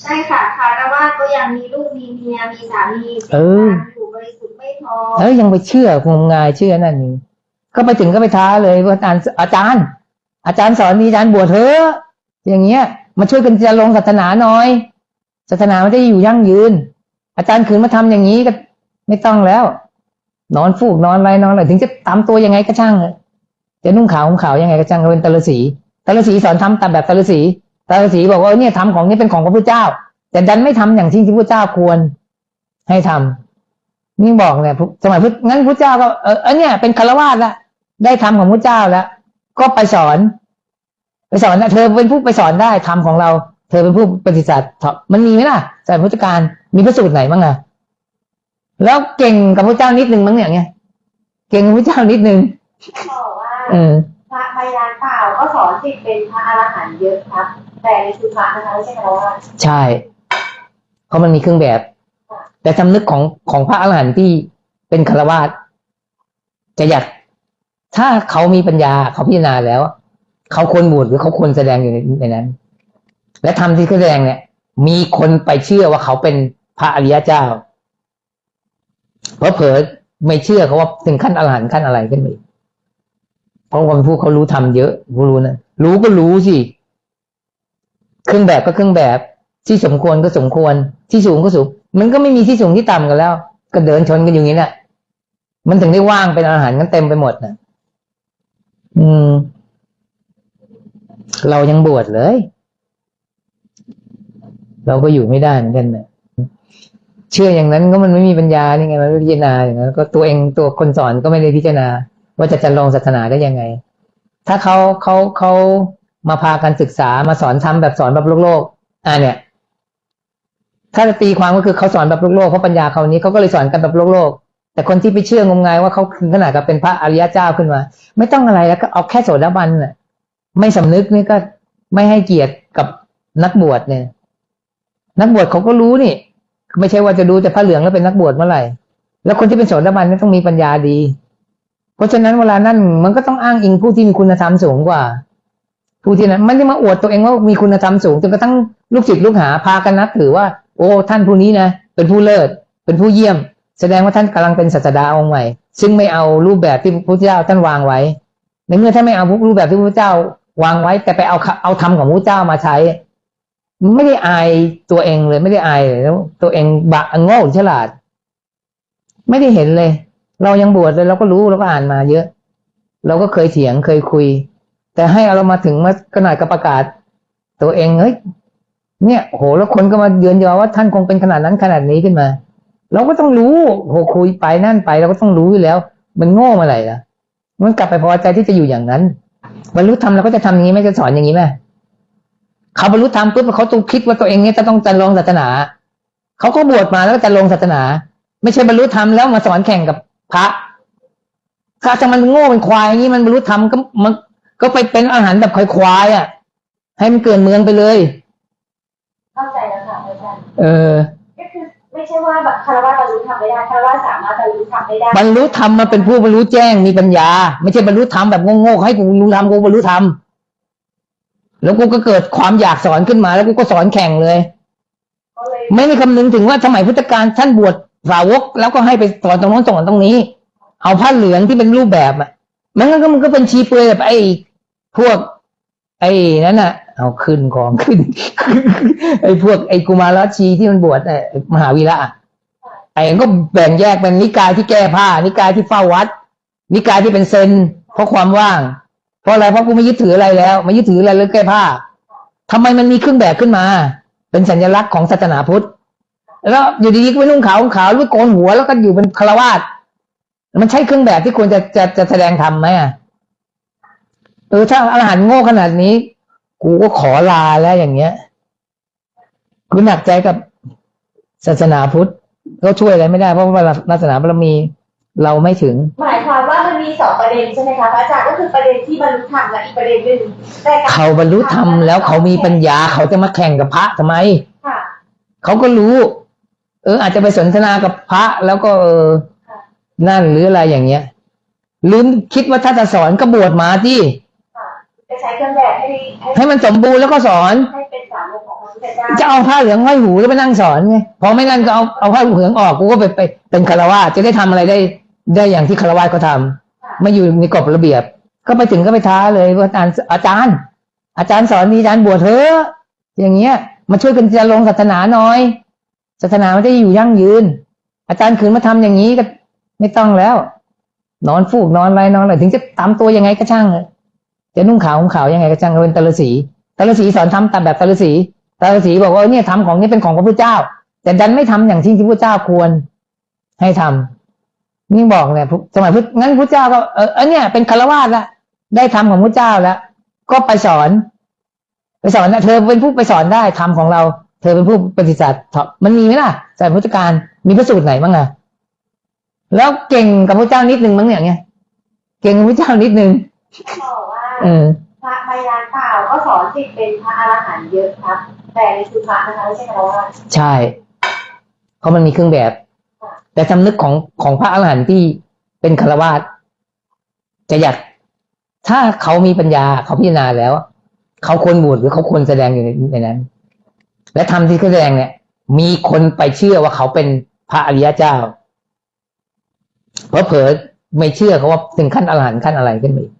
ใช่ค่ะคารวะก็ยังมีลูกมีเมียมีสามีเอออยู่บริสุทธิ์ไม่พอแล้วยังไปเชื่องมงายเชื่อนั่นนี่ก็ไปถึงก็ไปท้าเลยว่าอาจารย์อาจารย์ อาจารย์สอนมีอาจารย์บวชเถอะอย่างเงี้ย มาช่วยกันจะลงศาสนาหน่อย ศาสนาไม่ได้อยู่ยั่งยืน อาจารย์ขืนมาทำอย่างนี้ก็ไม่ต้องแล้ว นอนฟูกนอนอะไรนอนอะไรถึงจะตามตัวยังไงก็ช่างเลยจะนุ่งขาวห่มขาวยังไงก็ช่างเป็นตะลสีตะลสีสอนทำตามแบบตะลสี ตะลสีบอกว่าเออเนี่ยทำของนี้เป็นของพระพุทธเจ้า แต่ดันไม่ทำอย่างที่พระพุทธเจ้าควรให้ทำนี่บอกเนี่ยสมัยพุทธงั้นพุทธเจ้าก็เออเออเนี่ยเป็นคารวาสละได้ทำของพุทธเจ้าแล้วก็ไปสอน ไปสอนนะเธอเป็นผู้ไปสอนได้ทำของเรา เธอเป็นผู้ปฏิสัตมันมีไหมล่ะสายพุทธการมีพระสูตรไหนบ้างอะแล้วเก่งกับพระเจ้านิดนึงมั้งเนี่ยไงเก่งกับพระเจ้านิดนึงเขาบอกว่าเออพระพยานเปล่าก็สอนสิทธิ์เป็นพระอรหันต์เยอะครับ แต่ในคือพระนะคะไม่ใช่คารวะใช่ เพราะมันมีเครื่องแบบ แต่สำนึกของของพระอรหันต์ที่เป็นคารวาสจะอยากถ้าเขามีปัญญาเขาพิจารณาแล้ว เขาควรบวชหรือเขาควรแสดงอยู่ในในนั้น และทำที่เขาแสดงเนี่ย มีคนไปเชื่อว่าเขาเป็นพระอริยเจ้าเพราะเผลอๆไม่เชื่อเขาว่าถึงขั้นอรหันต์ขั้นอะไรขึ้นไปอีกเพราะคนพวกเขารู้ทำเยอะรู้รู้นะรู้ก็รู้สิ เครื่องแบบก็เครื่องแบบที่สมควรก็สมควรที่สูงก็สูง มันก็ไม่มีที่สูงที่ต่ำกันแล้ว ก็เดินชนกันอยู่างนี้แหละมันถึงได้ว่างเป็นอาหารกันเต็มไปหมดนะอืม เรายังบวชเลย เราก็อยู่ไม่ได้เหมือนกันนะเชื่ออย่างนั้นก็มันไม่มีปัญญานี่ไงมันไม่พิจารณาอย่างนั้นก็ตัวเองตัวคนสอนก็ไม่ได้พิจารณา ว่าจะจะลงศาสนาได้ยังไง ถ้าเขาเขาเขา มาพากันศึกษามาสอนทำแบบสอนแบบโลกโลกอ่าเนี่ย ถ้าจะตีความก็คือเขาสอนแบบโลกโลกเพราะปัญญาเขานี้เขาก็เลยสอนกันแบบโลกโลกแต่คนที่ไปเชื่องมงายว่าเขาถึงขนาดกับเป็นพระอริยเจ้าขึ้นมา ไม่ต้องอะไรแล้วก็เอาแค่โสดาบันน่ะ ไม่สำนึกนี่ก็ไม่ให้เกียรติกับนักบวชเนี่ย นักบวชเขาก็รู้นี่ ไม่ใช่ว่าจะดูแต่ผ้าเหลืองแล้วเป็นนักบวชเมื่อไหร่ แล้วคนที่เป็นโสดาบันนี่ต้องมีปัญญาดี เพราะฉะนั้นเวลานั้นมันก็ต้องอ้างอิงผู้ที่มีคุณธรรมสูงกว่า ผู้ที่นั้นไม่ได้มาอวดตัวเองว่ามีคุณธรรมสูงจนกระทั่งลูกศิษย์ลูกหาพากันนับถือว่า โอ้ท่านผู้นี้นะเป็นผู้เลิศเป็นผู้เยี่ยม แสดงว่าท่านกำลังเป็นศาสดาองค์ใหม่ ซึ่งไม่เอารูปแบบที่พระพุทธเจ้าท่านวางไว้ ในเมื่อท่านไม่เอารูปแบบที่พระพุทธเจ้าวางไว้ แต่ไปเอาเอาธรรมของพระพุทธเจ้ามาใช้ ไม่ได้อายตัวเองเลย ไม่ได้อายเลยตัวเองบะโง่หรือฉลาด ไม่ได้เห็นเลย เรายังบวชเลยเราก็รู้เราก็อ่านมาเยอะ เราก็เคยเถียงเคยคุย แต่ให้เรามาถึงมาขนาดกับประกาศ ตัวเองเฮ้ยเนี่ยโหแล้วคนก็มาเยือนยอว่าท่านคงเป็นขนาดนั้นขนาดนี้ขึ้นมา เราก็ต้องรู้โหคุยไปนั่นไปเราก็ต้องรู้อยู่แล้ว มันโง่มาไหนล่ะมันกลับไปพอใจที่จะอยู่อย่างนั้นบรรลุธรรมเราก็จะทำอย่างนี้ไหมจะสอนอย่างนี้ไหมเขาบรรลุธรรมปุ๊บเขาต้องคิดว่าตัวเองเนี่ยจะต้องจะลงศาสนาเขาก็บวชมาแล้วก็จะลงศาสนา ไม่ใช่บรรลุธรรมแล้วมาสอนแข่งกับพระถ้าจะมันโง่เป็นควายอย่างนี้มันบรรลุธรรมก็มัน ก็ไปเป็นอาหารแบบควายๆอะ ให้มันเกินเมืองไปเลย เข้าใจแล้วค่ะอาจารย์เออ ก็คือไม่ใช่ว่าแบบคารวะบรรลุธรรมไม่ได้คารวะสามารถบรรลุธรรมไม่ได้บรรลุธรรมมาเป็นผู้บรรลุแจ้งมีปัญญา ไม่ใช่บรรลุธรรมแบบโง่ๆให้กูรู้ธรรมกูบรรลุธรรมแล้วกูก็เกิดความอยากสอนขึ้นมา แล้วกูก็สอนแข่งเลย ก็เลยไม่ได้คำนึงถึงว่าสมัยพุทธกาลท่านบวชสาวก แล้วก็ให้ไปสอนตรงโน้นสอนตรงนี้ เอาผ้าเหลืองที่เป็นรูปแบบอะมันก็มันก็เป็นชีเปลือยแบบไอ้ พวก ไอ้นั่นน่ะ เอาขึ้นของขึ้น ไอ้พวกไอ้กุมารชีที่มันบวชไอ้มหาวีระอะไอ้ก็แบ่งแยกเป็นนิกายที่แก้ผ้า นิกายที่เฝ้าวัด นิกายที่เป็นเซนเพราะความว่าง เพราะอะไรเพราะกูไม่ยึดถืออะไรแล้วไม่ยึดถืออะไรเลยแก้ผ้าทำไมมันมีเครื่องแบบขึ้นมา เป็นสัญลักษณ์ของศาสนาพุทธแล้วอยู่ดีๆก็ไปนุ่งขาวขาวหรือโกนหัวแล้วก็อยู่เป็นคารวาสมันใช่เครื่องแบบที่ควรจะจะจะแสดงธรรมไหมอะ เออถ้าอรหันต์โง่ขนาดนี้ กูก็ขอลาแล้วอย่างเงี้ยกูหนักใจกับศาสนาพุทธก็ช่วยอะไรไม่ได้เพราะว่าศาสนาบารมีเราไม่ถึง หมายความว่ามันมีสองประเด็นใช่ไหมคะพระอาจารย์ก็คือประเด็นที่บรรลุธรรมและอีกประเด็นหนึ่งแต่กรเขาบรรลุธรรมแล้วเขามีปัญญาเขาจะมาแข่งกับพระทำไมค่ะเขาก็รู้ เออ อาจจะไปสนทนากับพระแล้วก็เออค่ะนั่นหรืออะไรอย่างเงี้ยลืมคิดว่าถ้าจะสอนก็บวชมาที่ ค่ะแต่ใช้เครื่องแบบให้ให้ให้มันสมบูรณ์แล้วก็สอน ให้เป็นสาวกของพระพุทธเจ้าจะเอาผ้าเหลืองห้อยหูแล้วไปนั่งสอนไงพอไม่นั่นก็เอาเอาผ้าเหลืองออกกูก็ไปไปเป็นคารวะจะได้ทำอะไรได้ได้อย่างที่คารวะเขาทำไม่อยู่ในกฎระเบียบ ก็ไปถึงก็ไปท้าเลยว่าอาจารย์อาจารย์ อาจารย์สอนมีอาจารย์บวชเถอะอย่างเงี้ยมาช่วยกันจะลงศาสนาหน่อยศาสนามันจะอยู่ยั่งยืน อาจารย์ขืนมาทำอย่างนี้ก็ไม่ต้องแล้ว นอนฟูกนอนอะไรนอนอะไรถึงจะตามตัวยังไงก็ช่างเลย จะนุ่งขาวห่มขาวยังไงก็ช่างเป็นตะลสีตะลสีสอนทำตามแบบตะลสีตะลสีบอกว่าเนี่ยทำของนี้เป็นของพระพุทธเจ้า แต่ดันไม่ทำอย่างที่พระพุทธเจ้าควรให้ทำนี่บอกเนี่ยสมัยพุทธงั้นพุทธเจ้าก็เออเนี่ยเป็นคารวาสละได้ทำของพุทธเจ้าแล้ว ก็ไปสอน ไปสอนนะเธอเป็นผู้ไปสอนได้ทำของเรา เธอเป็นผู้ปฏิสัตมันมีไหมล่ะสายพุทธการมีพระสูตรไหนบ้างอะแล้วเก่งกับพระเจ้านิดนึงมั้งเนี่ยเนี่ยเก่งกับพระเจ้านิดนึง เขาบอกว่าเออ พระใบลานเปล่าก็สอนสิทธิ์เป็นพระอรหันต์เยอะครับ แต่ในชุดพระนะคะไม่ใช่คารวะใช่เพราะมันมีเครื่องแบบ แต่สำนึกของของพระอรหันต์ที่เป็นคารวาสจะอยากถ้าเขามีปัญญาเขาพิจารณาแล้ว เขาควรบวชหรือเขาควรแสดงอยู่ในในนั้น และทำที่เขาแสดงเนี่ย มีคนไปเชื่อว่าเขาเป็นพระอริยเจ้าเพราะเผลอไม่เชื่อเขาว่าถึงขั้นอรหันต์ขั้นอะไรขึ้นไปอีก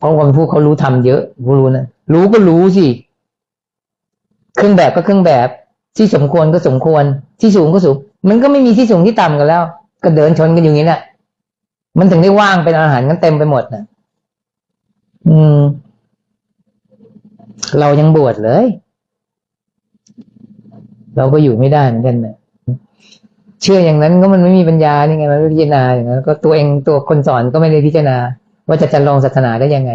เพราะคนผู้เขารู้ทำเยอะผู้รู้นะรู้ก็รู้สิเครื่องแบบก็เครื่องแบบ ที่สมควรก็สมควร ที่สูงก็สูง มันก็ไม่มีที่สูงที่ต่ำกันแล้ว ก็เดินชนกันอยู่างนี้แหละมันถึงได้ว่างเป็นอาหารกันเต็มไปหมดนะอืม เรายังบวชเลย เราก็อยู่ไม่ได้เหมือนกันนะเชื่ออย่างนั้นก็มันไม่มีปัญญานี่ไงมันไม่พิจารณาอย่างนั้นก็ตัวเองตัวคนสอนก็ไม่ได้พิจารณา ว่าจะจะลงศาสนาได้ยังไง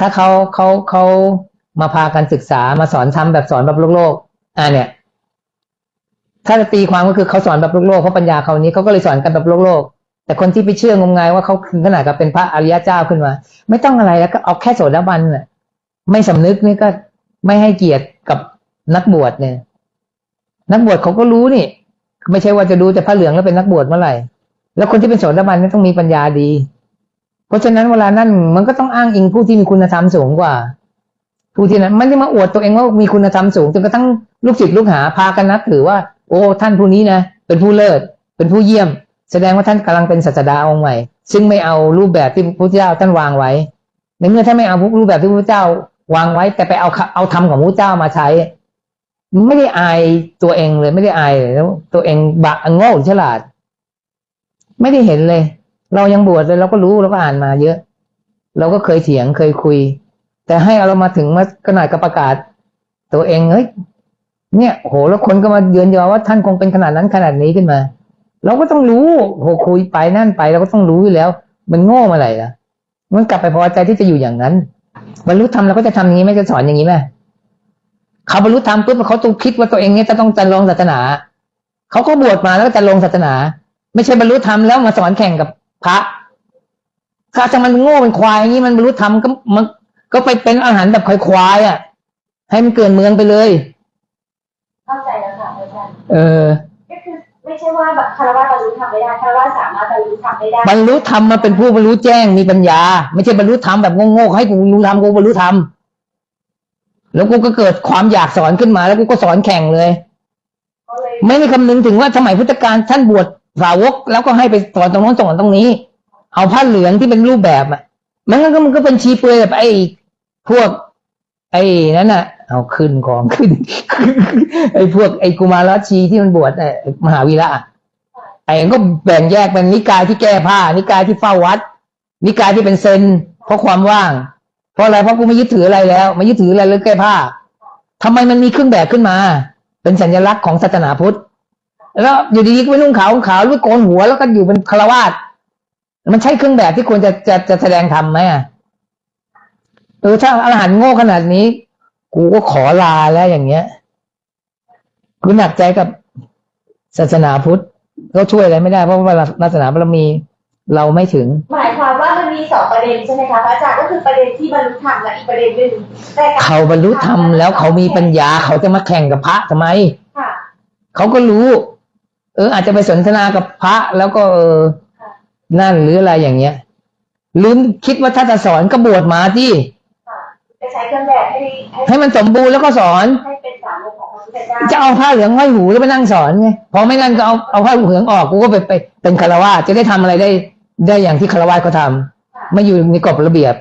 ถ้าเขาเขาเขามาพากันศึกษามาสอนทำแบบสอนแบบโลกโลกอ่าเนี่ย ถ้าจะตีความก็คือเขาสอนแบบโลกโลกเพราะปัญญาเขานี้เขาก็เลยสอนกันแบบโลกโลกแต่คนที่ไปเชื่องมงายว่าเขาถึงขนาดกับเป็นพระอริยเจ้าขึ้นมา ไม่ต้องอะไรแล้วก็เอาแค่โสดาบันน่ะ ไม่สำนึกนี่ก็ไม่ให้เกียรติกับนักบวชเนี่ย นักบวชเขาก็รู้นี่ ไม่ใช่ว่าจะดูแต่พระเหลืองแล้วเป็นนักบวชเมื่อไหร่ แล้วคนที่เป็นโสดาบันนี่ต้องมีปัญญาดี เพราะฉะนั้นเวลานั้นมันก็ต้องอ้างอิงผู้ที่มีคุณธรรมสูงกว่า ผู้ที่นั้นมันจะมาอวดตัวเองว่ามีคุณธรรมสูงจนกระทั่งลูกศิษย์ลูกหาพากันนับถือว่า โอ้ท่านผู้นี้นะเป็นผู้เลิศเป็นผู้เยี่ยม แสดงว่าท่านกำลังเป็นศาสดาองค์ใหม่ ซึ่งไม่เอารูปแบบที่พระพุทธเจ้าท่านวางไว้ในเมื่อท่านไม่เอารูปแบบที่พระพุทธเจ้าวางไว้ แต่ไปเอาเอาธรรมของพระพุทธเจ้ามาใช้ ไม่ได้อายตัวเองเลย ไม่ได้อายเลยแล้วตัวเองบะโง่หรือฉลาด ไม่ได้เห็นเลย เรายังบวชเลยเราก็รู้เราก็อ่านมาเยอะ เราก็เคยเถียงเคยคุย แต่ให้เรามาถึงมาขนาดกับประกาศ ตัวเองเฮ้ยเนี่ยโหแล้วคนก็มาเยือนยอว่าท่านคงเป็นขนาดนั้นขนาดนี้ขึ้นมา เราก็ต้องรู้โหคุยไปนั่นไปเราก็ต้องรู้อยู่แล้ว มันโง่มาไหร่ล่ะ มันกลับไปพอใจที่จะอยู่อย่างนั้นบรรลุธรรมเราก็จะทำอย่างนี้ไม่จะสอนอย่างนี้ไหมเขาบรรลุธรรมปุ๊บเขาต้องคิดว่าตัวเองเนี่ยจะต้องจะลงศาสนา เขาก็บวชมาแล้วก็จะลงศาสนา ไม่ใช่บรรลุธรรมแล้วมาสอนแข่งกับ พระถ้าจะมันโง่เป็นควายอย่างนี้มันบรรลุธรรมก็มันก็ไปเป็นอาหารแบบควายๆอะ ให้มันเกินเมืองไปเลย เข้าใจแล้วค่ะอาจารย์เออ ก็คือไม่ใช่ว่าแบบคารวะบรรลุธรรมไม่ได้คารวะสามารถบรรลุธรรมไม่ได้บรรลุธรรมมาเป็นผู้บรรลุแจ้งมีปัญญา ไม่ใช่บรรลุธรรมแบบโง่ๆให้กูรู้ธรรมกูบรรลุธรรมแล้วกูก็เกิดความอยากสอนขึ้นมา แล้วกูก็สอนแข่งเลยก็เลยไม่ได้คำนึงถึงว่าสมัยพุทธกาลท่านบวช สาวกแล้วก็ให้ไปสอนตรงโน้นสอนตรงนี้ เอาผ้าเหลืองที่เป็นรูปแบบอะมันก็มันก็เป็นชีเปลือยแบบไอ้พวก ไอ้นั่นน่ะ เอาขึ้นของขึ้น ไอ้พวกไอ้กุมารชีที่มันบวชไอ้มหาวีระไอ้ก็แบ่งแยกเป็นนิกายที่แก้ผ้า นิกายที่เฝ้าวัด นิกายที่เป็นเซนเพราะความว่าง เพราะอะไรเพราะกูไม่ยึดถืออะไรแล้วไม่ยึดถืออะไรเลยแก้ผ้าทำไมมันมีเครื่องแบบขึ้นมา เป็นสัญลักษณ์ของศาสนาพุทธ แล้วอยู่ดีๆก็ไปนุ่งขาวขาวหรือโกนหัวแล้วก็อยู่เป็นคารวาสมันใช่เครื่องแบบที่ควรจะจะจะแสดงธรรมไหมอะเออถ้าอรหันต์โง่ขนาดนี้ กูก็ขอลาแล้วอย่างเงี้ยกูหนักใจกับศาสนาพุทธก็ช่วยอะไรไม่ได้เพราะว่าศาสนาบารมีเราไม่ถึง หมายความว่ามันมีสองประเด็นใช่ไหมคะพระอาจารย์ก็คือประเด็นที่บรรลุธรรมและอีกประเด็นหนึ่งแต่กรเขาบรรลุธรรมแล้วเขามีปัญญาเขาจะมาแข่งกับพระทำไมค่ะเขาก็รู้ เอออาจจะไปสนทนากับพระแล้วก็เออนั่นหรืออะไรอย่างเงี้ยลืมคิดว่าถ้าจะสอนก็บวชมาที่ไปใช้เครื่องแบบให้ให้ให้มันสมบูรณ์แล้วก็สอนให้เป็นสาวกของพระพุทธเจ้าจะเอาผ้าเหลืองห้อยหูแล้วไปนั่งสอนไงพอไม่งั้นก็เอาเอาผ้าเหลืองออกกูก็ไปไปเป็นคารวาสจะได้ทำอะไรได้ได้อย่างที่คารวาสเขาทำค่ะไม่อยู่ในกฎระเบียบ